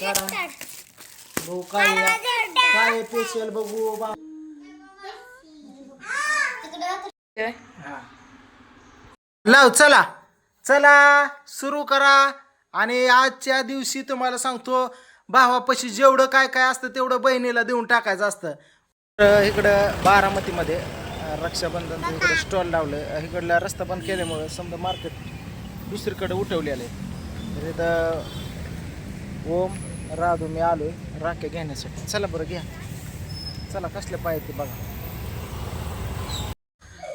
काढा बघू काय. काय स्पेशल बघू बा लाव चला. चला सुरू करा. आणि आजच्या दिवशी तुम्हाला सांगतो भावापाशी जेवढं काय काय असतं तेवढं बहिणीला देऊन टाकायचं असतं. तर इकडं बारामतीमध्ये अं, रक्षाबंधनचं इकडं स्टॉल लावलं इकडला रस्ता बंद केल्यामुळं समजा मार्केट दुसरीकडे उठवलेलं आहे. तर इथं ओम राधू मी आलोय राख्या घेण्यासाठी. चला बरं घ्या. चला कसल्या पाहिजे ते बघा.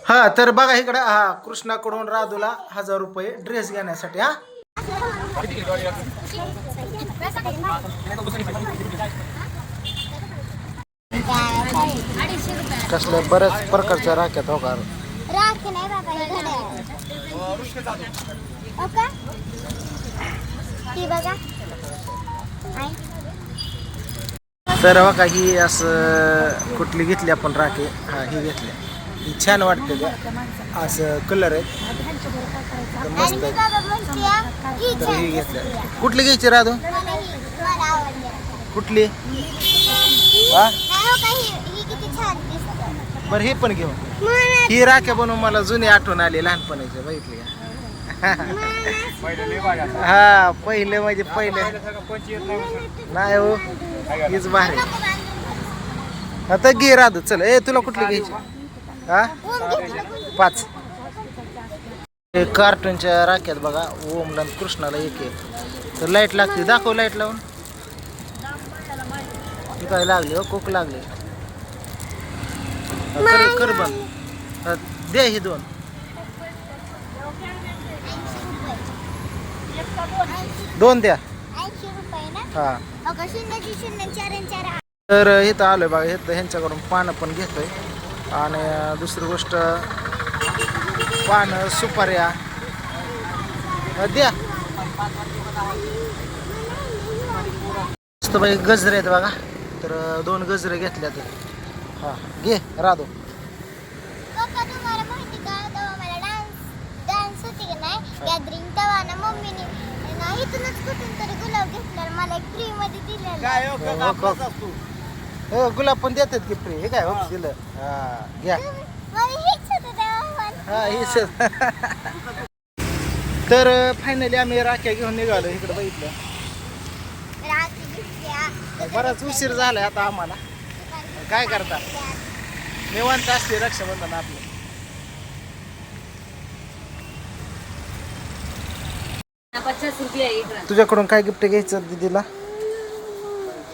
हा तर बघा इकडं हा कृष्णाकडून राधूला हजार रुपये ड्रेस घेण्यासाठी हा. कसल्या बऱ्याच प्रकारच्या राख्यात हो का नाही बाबा ती बघा. तर बघा ही असं कुठली घेतली आपण राखी. हा ही घेतली. ही छान वाटते का असं कलर आहे. मस्त आहे. तर ही घेतल्या कुठली घ्यायची राधू? कुठली? वा बरं हे पण घेऊ. ही राख्या बनवून मला जुनी आठवण आली लहानपणाची बघितली का? हा पहिले म्हणजे पहिले. नाही हो हीच भारी. आता घे राधू चल. ए तुला कुठली घ्यायची? हा? पाच. कार्टूनच्या राख्यात बघा ओमला कृष्णाला एक एक. तर लाइट लागते दाखव लाइट लावून. ती काय लागली हो कोक लागली. कर बंद. हा, दे ही दोन. दोन द्या. ऐंशी रुपये ना? हा. अगं शून्याची शून्य चार आणि चार आठ. तर इथं आलोय बघा इथं ह्यांच्याकडून पानं पण घेतोय. आणि दुसरी गोष्ट पानं सुपाऱ्या. अ, द्या. मस्त बाई गजरे आहेत बघा. तर दोन गजरे घेतल्यात. हा घे राधू पप्पा तुम्हाला माहिती का तेव्हा मला डान्स डान्स होती का नाही गॅदरिंग तेव्हा ना मम्मीने ना इथूनच कुठून तरी गुलाब घेतला मला एक फ्री मध्ये दिलेला. हो, हो. हो गुलाब पण देतात की फ्री हे काय हो. दिलं हा घ्या. मला हेच होतं हा तर फायनली आम्ही राख्या घेऊन निघालो इकडे बघितलं. राखी घेतल्या बराच उशीर झालाय आता आम्हाला. काय करता? निवांत असते रक्षाबंधन आपलं. पचास रुपये इकडं. तुझ्याकडून काय गिफ्ट घ्यायचं दीदीला?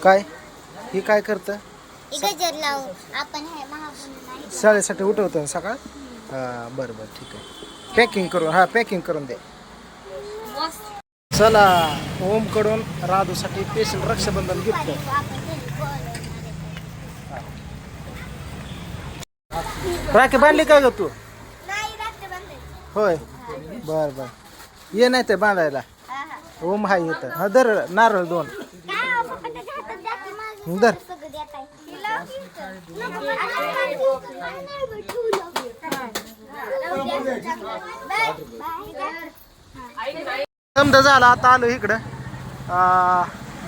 काय? ही काय करतं? गजर लावू. आपण हे महापूर्ण शाळेसाठी उठवतं ना सकाळ? हां बरं बरं ठीक आहे. पॅकिंग करून हां पॅकिंग करून दे. मस्त. चला ओमकडून राधूसाठी स्पेशल रक्षाबंधन गिफ्ट. राखी बांधली काय ग तू? नाही राखी बांधायची. होय. बर बर. ये नाही ते बांधायला. हा, हा. ओम हाय येतं हा दर नारळ दोन. काय हो, दर. समजा झाला आता आलो इकडं.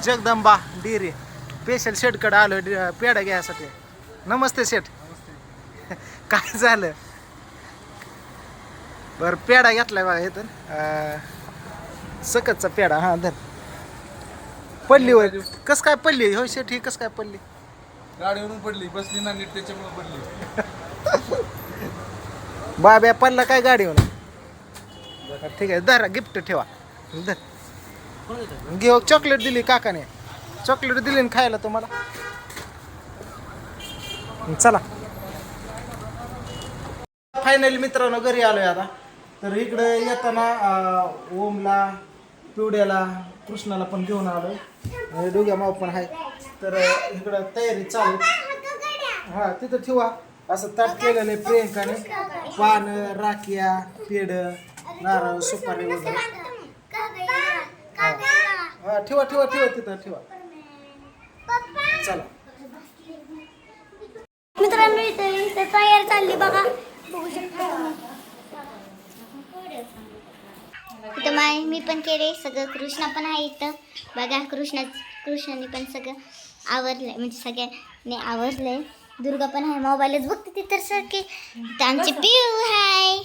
जगदंबा डेअरी. स्पेशल शेटकडे आलो डे- पेढा घ्यायसाठी. नमस्ते शेठ. काय झालं? बरं पेढा घेतलाय बघा इथं आ, सकतचा पेढा हा धर. पडली होय. कस काय पडली? हो शेठ ही कस काय पडली? गाडीवरून पडली बसली ना नीट त्याच्यामुळे पडली. बाब्या पडला काय गाडीवर ठीक आहे धरा गिफ्ट ठेवा. धर. घेऊ चॉकलेट दिली काकाने. चॉकलेट दिली ना खायला तुम्हाला. चला. फायनली मित्रांनो घरी आलोय आता. तर इकडे येताना अं, ओमला पिवड्याला कृष्णाला पण घेऊन आलो डोग्या माव पण आहे तर अं, इकडं तयारी चालू हा तिथं ठेवा. असं ताट केलेलं आहे प्रियंकाने. पान राखिया पेड नारळ सुपारी वगैरे. हा ठेवा ठेवा ठेवा तिथं ठेवा. चला. मित्रांनो इथे इथे तयार चालली बघा. बघू शकता तुम्ही. इथं माय मी पण केले सगळं. कृष्णा पण आहे इथं. बघा कृष्णा कृष्णाने पण सगळं आवरलंय. म्हणजे सगळ्यांनी आवरलंय. दुर्गा पण आहे. मोबाईलच बघते ती तर सारखी. आमची पिऊ आहे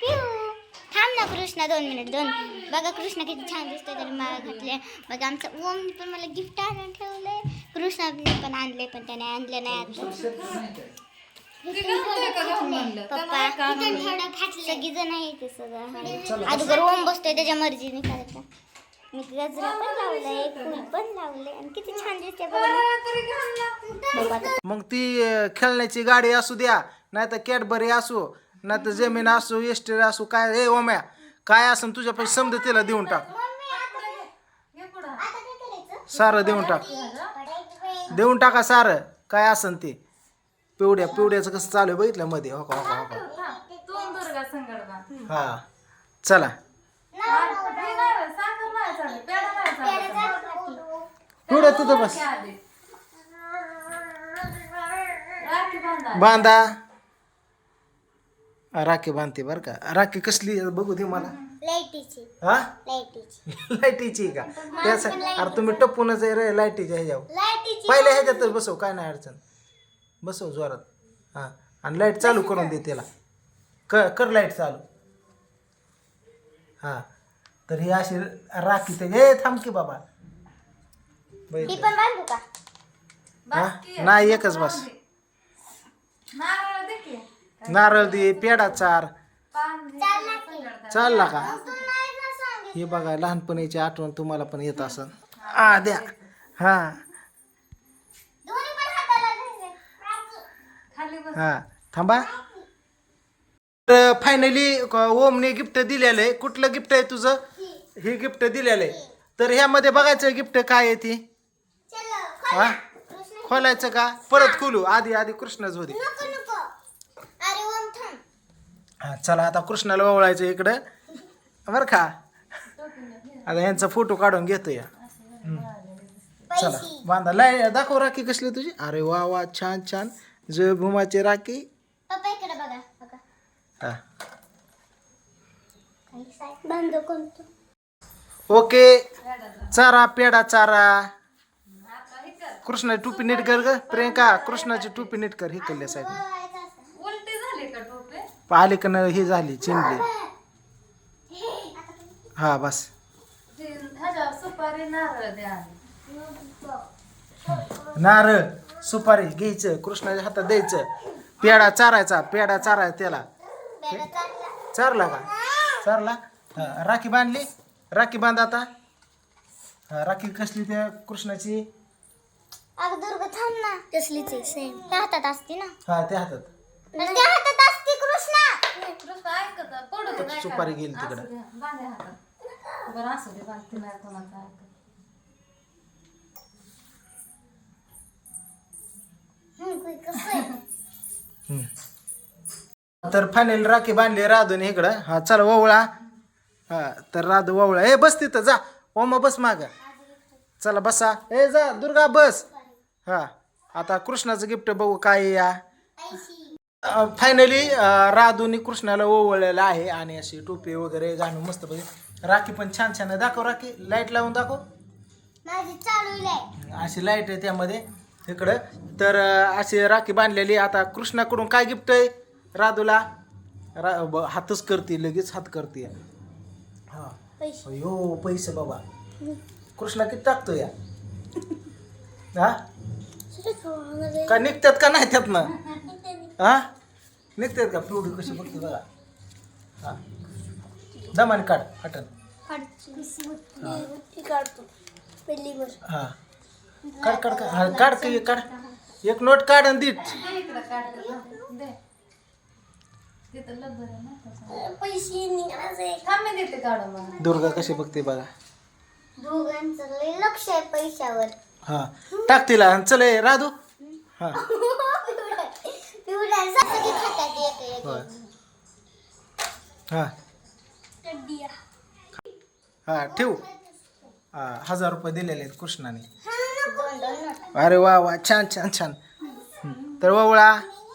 पिऊ. थांब ना कृष्णा. दोन मिनिट दोन. बघा कृष्णा किती छान दिसतोय त्याने मला घातले बघा आमचा ओमनी पण मला गिफ्ट आणून ठेवलंय. कृष्णाने पण आणले पण त्याने आणलं नाही आता पप्पा सगळी जण आहे ते सगळं. अगोदर ओम बसतोय त्याच्या मर्जीने करायचा मी गजरा पण लावलाय फुल पण लावले आणि किती छान दिसते बघा. मग ती खेळण्याची गाडी असू द्या नाही तर कॅडबरी असू नाही तर जमीन असू एस्टेर असू काय ए ओम्या काय असन तुझ्या पैसे समजा तिला देऊन टाक. आता काय करायचं? सारं देऊन टाक. देऊन टाका सारं काय असन ते. पिवड्या पिवड्याचं कसं चालू आहे बघितलं मध्ये हो का हो का हो का. दुर्गा हा चला साखर नाही चालेल पेढा नाही चालेल पिवड्या तिथं बस. आधी राखी बांधा. बांधा राखी बांधते बरं का. राखी कसली बघू दे मला. लाईटीची. हा? लाईटीची. लाईटीची का? त्याच अरे तुम्ही टपूनच आहे रे लाईटीच्या ह्याच्यावर. लाईटीची पहिल्या ह्याच्यातच बसव काय नाही अडचण. बसव जोरात. हां. आणि लाइट चालू करून दे त्याला. क कर लाइट चालू. हां. तर ही अशी राखी ते हे थांब की बाबा. ती बघितलं? पण बांधू का? हा? नाही एकच बस. नारळ दे की. नारळ दे पेडा चार. चालला की. चालला का? तू नाही ना सांगितलं. हे बघा लहानपणीची आठवण तुम्हाला पण येत असन आ द्या. हां दोन्ही पण हाताला घ्यायचं. खाली बस हां थांबा. तर फायनली ओमने गिफ्ट दिलेलं. आहे कुठलं गिफ्ट आहे तुझं? हे. गिफ्ट दिलेलं. आहे तर ह्यामध्ये बघायचं गिफ्ट काय आहे ती? हा? खोलायचं का? परत खोलू. आधी आधी कृष्णच होते. हा चला आता कृष्णाला ओवळायचं इकडं. बरं का? आता यांचा फोटो काढून घेतो या चला बांधा. लाय दाखव राखी कसली तुझी. अरे वा वा छान छान. जय भूमाची राखी. पप्पा इकडे बघा बघा. हा. बांधू कोणतं ओके चारा पेडा चारा. कृष्णाची टोपी नीट कर ग. प्रियंका कृष्णाची टोपी नीट कर. हे कल्ल्या उलटी झाली का टोपे? आली का नाही ही झाली चिंबली हा बस. ते ह्याच्यावर सुपारी नारळ द्या आधी नारळ. सुपारी घ्यायचं कृष्णाच्या हातात द्यायचं. पेडा चारायचा पेडा चारायचा त्याला. चारला. का? चारला? हा, राखी बांधली. राखी बांध आता. हा, राखी कसली त्या कृष्णाची? अगं दुर्गा थांब ना. तसलीच आहे सेम त्या हातात असते ना. हा त्या हातात. त्या असते कृष्णा. सुपारी? गेली तिकडं. बरं असू दे नाही कोणाचं तर फायनल राखी बांधली राधून इकडं. हा चला ओवळा हा तर राधू ओवळा ए बस तिथं जा. ओमा बस माग. चला बसा. ए जा दुर्गा बस. हा आता कृष्णाचं गिफ्ट बघू काय या. फायनली राधूनी कृष्णाला ओवळलेलं आहे आणि अशी टोपी वगैरे घालून मस्त राखी पण छान छान दाखव राखी. लाइट लावून दाखव. अशी लाइट आहे त्यामध्ये. इकडं. तर अशी राखी बांधलेली. आता कृष्णाकडून काय गिफ्ट आहे राधूला? रा ब- हातच करते लगेच हात करते. हा. पैसे. अयो पैसे बाबा. कृष्णा किती टाकतो या? हा? का निघतात का नाही त्यातनं? हा निघतात का? पिवडी कशी बघते बघा. हा? दमाने काढ हटन. काढतो. हा. काढ काढ काढ. हा, काढ की काढ. एक नोट काढ आणि दीट दे इकडं काढते ना. दे. तिथं लब्बर आहे ना त्याचं. पैसे निघायचे. थांब मी देते काढून मला दुर्गा कशी बघते बघा दोघांचं लय लक्ष आहे पैशावर. हा. टाक तिला चल ए, राधू. हा. पिवळ्या सगळी खातात एक एक होय. हा. हा ठेवू. हा हजार रुपये दिलेले आहेत कृष्णाने. अरे वा वा छान छान छान. तर ओवळा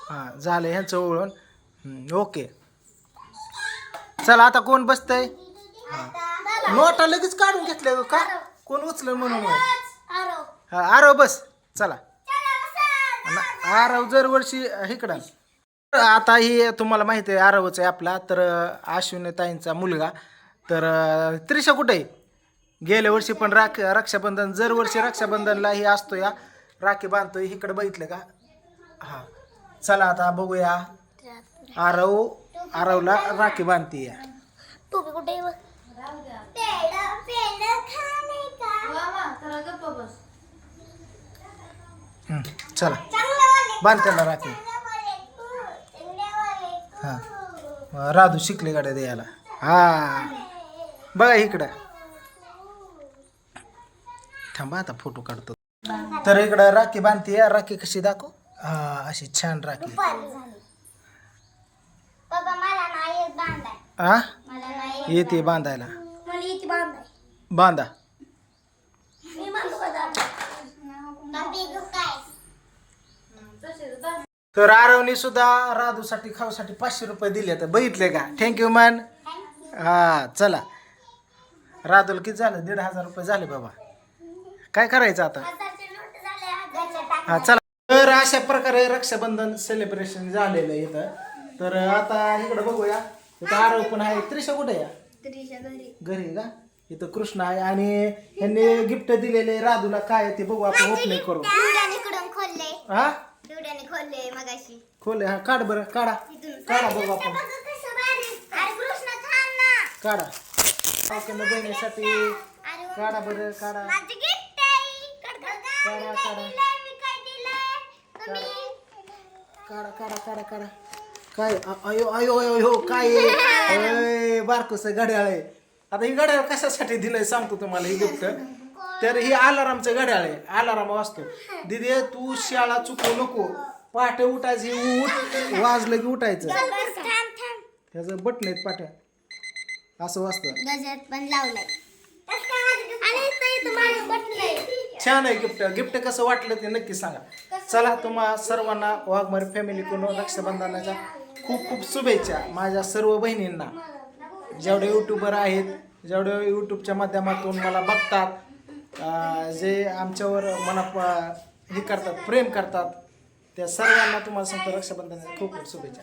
हा झालं ह्यांचं ओवळून ओके. चला आता कोण बसतंय? नोटा लगेच काढून घेतल्या का? कोण उचलं म्हणून आरो हा आरव बस चला. आरव जर वर्षी इकडं आता ही तुम्हाला माहिती आहे आरवच आहे आपला. तर अश्विनी ताईंचा मुलगा. तर त्रिशा कुठे आहे? गेल्या वर्षी पण राख रक्षाबंधन दरवर्षी रक्षाबंधनला ही असतो या राखी बांधतोय इकडे बघितलं का? हा. चला आता बघूया. आरव आरवला राखी बांधते या टोपी कुठे आहे बघ? जरा हं, चला. बांध त्याला राखी. हा. राधू शिकले गाड्या द्यायला हा. बघा इकडं. थांबा आता फोटो काढतो. तर इकडं राखी बांधते राखी कशी दाखव? हा अशी छान राखी. हा येत बांधायला. बांधा. तर आरवनी सुद्धा राधूसाठी खाऊसाठी पाचशे रुपये दिले तर बघितले का? थँक्यू मॅन हा चला. राधूला किती झालं? दीड हजार रुपये झाले बाबा. काय करायचं आता? हा चला. तर अशा प्रकारे रक्षाबंधन सेलिब्रेशन झालेलं आहे इथं. तर आता इकडे बघूया. इथं आरव पण आहे. त्रिशा कुठे या? त्रिशा घरी. का? इथं कृष्ण आहे आणि यांनी गिफ्ट दिलेले राधूला काय आहे ते बघू. आपण ओपनिंग करू. हा? खोले हा काढ बरं. काढा. काढा बघू आपण. काढा. बहिणीसाठी अरे काढा बरं काढा माझं गिफ्ट आहे कडकड काढा काढा काढा काढा काढा काढा काय अयो अयो अयो अयो काय? आहे? बारकोस घड्याळ आहे. आता ही घड्याळ कशासाठी दिलंय सांगतो तुम्हाला ही गिफ्ट तर ही अलारामचं घड्याळ आहे. अलाराम वाजतो. दिदी तू शाळा चुकू नको. पहाटे उठायचं हे उठ. वाजलं की उठायचं. थांब थांब. त्याचं बटन आहेत पाट्या. असं वाजतं. गजर पण लावलाय. छान आहे गिफ्ट. गिफ्ट कसं वाटलं ते नक्की सांगा. चला तुम्हा सर्वांना वाघमारी फॅमिलीकडून रक्षाबंधनाच्या खूप खूप शुभेच्छा माझ्या सर्व बहिणींना. जेवढे यूट्यूबर आहेत जेवढे यूट्यूबच्या माध्यमातून मला बघतात जे आमच्यावर मना हे करतात प्रेम करतात त्या सर्वांना तुम्हाला सांगतो रक्षाबंधनाच्या खूप खूप शुभेच्छा.